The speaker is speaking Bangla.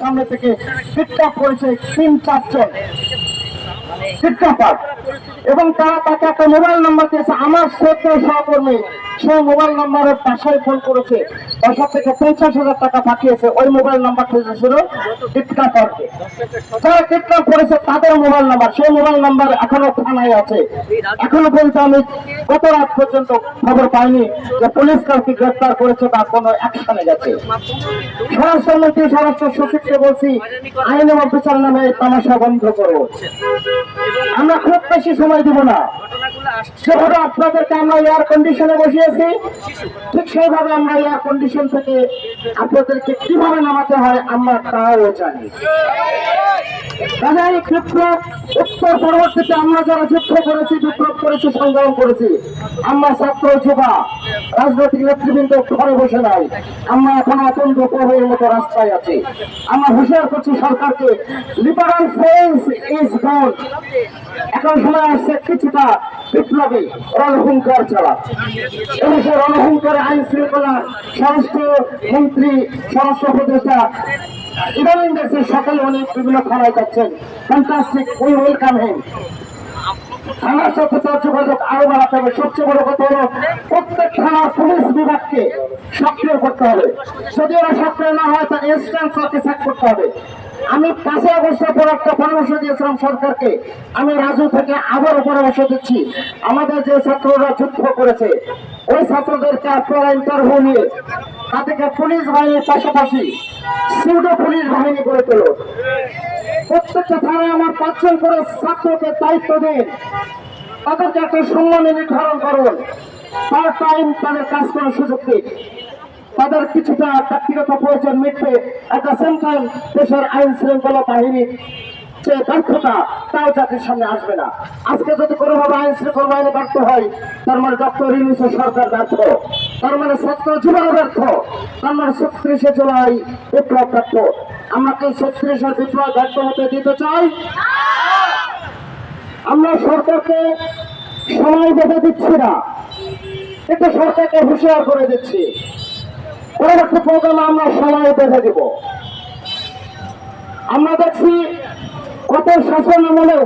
সামনে থেকে কিডন্যাপ করেছে তিন চারজন কিডন্যাপার এবং তারা তাকে একটা মোবাইল নাম্বার দিয়েছে, আমার শ্রদ্ধা সহকর্মী। সেই মোবাইল নাম্বারের বাসায় ফোন করেছে। বাসা থেকে পঞ্চাশ হাজার টাকা পাঠিয়েছে। ওই মোবাইল নাম্বার ছিল কিডন্যাপারকে যারা কিডন্যাপ করেছে তাদের মোবাইল নাম্বার। সেই মোবাইল নাম্বার এখনও থানায় আছে। এখনও পর্যন্ত আমি গত রাত পর্যন্ত খবর পাইনি যে পুলিশ কাউকে গ্রেফতার করেছে বা কোনো অ্যাকশনে গেছে। স্বরাষ্ট্রমন্ত্রী স্বরাষ্ট্র সচিবকে বলছি, আইন এবং বিচার নামে তামাশা বন্ধ করো। আমরা খুব বেশি সময় দিব না। যেভাবে আপনাদেরকে আমরা এয়ার কন্ডিশনে বসিয়েছি। ঠিক সেইভাবে আমরা এয়ার কন্ডিশন থেকে আপনাদেরকে কীভাবে নামাতে হয় আমরা তাও জানি। এই বিপ্লব উত্তর পরবর্তীতে আমরা যারা যুদ্ধ করেছি বিপ্লব করেছি সংগ্রাম করেছি আমরা ছাত্র যুবা রাজনৈতিক নেতৃবৃন্দ ঘরে বসে নাই। আমরা এখন অত্যন্ত প্রভাবের মতো রাস্তায় আছি। আমরা হুঁশিয়ার করছি সরকারকে লিবারাল ফোর্স ইজ গন এখন সময় আসছে কিছুটা বিপ্লবী রণহুঙ্কার চালা। এবং সেই রণহুঙ্কার আইন শৃঙ্খলা স্বরাষ্ট্র মন্ত্রী, স্বরাষ্ট্র উপদেষ্টা ইদানিং দেখছি সকালে উনি বিভিন্ন থানায় যাচ্ছেন। ফ্যান্টাস্টিক উই ওয়েলকাম হিম থানার সাথে তার যোগাযোগ আরও বাড়াতে হবে। সবচেয়ে বড় কথা হলো, প্রত্যেক থানার পুলিশ বিভাগকে সক্রিয় করতে হবে। যদি ওরা সক্রিয় না হয়, তার ইনস্ট্যান্স করতে হবে। আমি পাঁচই আগস্টের পর একটা পরামর্শ দিয়েছিলাম সরকারকে। আমি রাজু থেকে আবারও পরামর্শ দিচ্ছি। আমাদের যে ছাত্ররা যুদ্ধ করেছে, ওই ছাত্রদেরকে আপনারা ইন্টারভিউ নিয়ে, তাদেরকে পুলিশ বাহিনীর পাশাপাশি সিউডো পুলিশ বাহিনী করে তোলো। প্রত্যেকটা থানায় আমার পাঁচজন করে ছাত্রকে দায়িত্ব দিন তাদেরকে একটা সম্মানে নির্ধারণ করুন। পার টাইম তাদের কাজ করার সুযোগ দিন। তাদের কিছুটা ব্যক্তিগত প্রয়োজন মিটবে। এট সেম টাইম দেশের আইন শৃঙ্খলা বাহিনী যে সামনে আসবে না। আজকে যদি কোনোভাবে আইন হয় মানে ডক্টর সরকার মানে তার মানে ব্যর্থ। আমরা দিতে চাই? আমরা সরকারকে সময় বেঁধে দিচ্ছি না। কিন্তু সরকারকে হুঁশিয়ার করে দিচ্ছি। পরবর্তী প্রোগ্রাম আমরা সবাই দেখে দিব। আমরা দেখছি কত শাসন আমলেও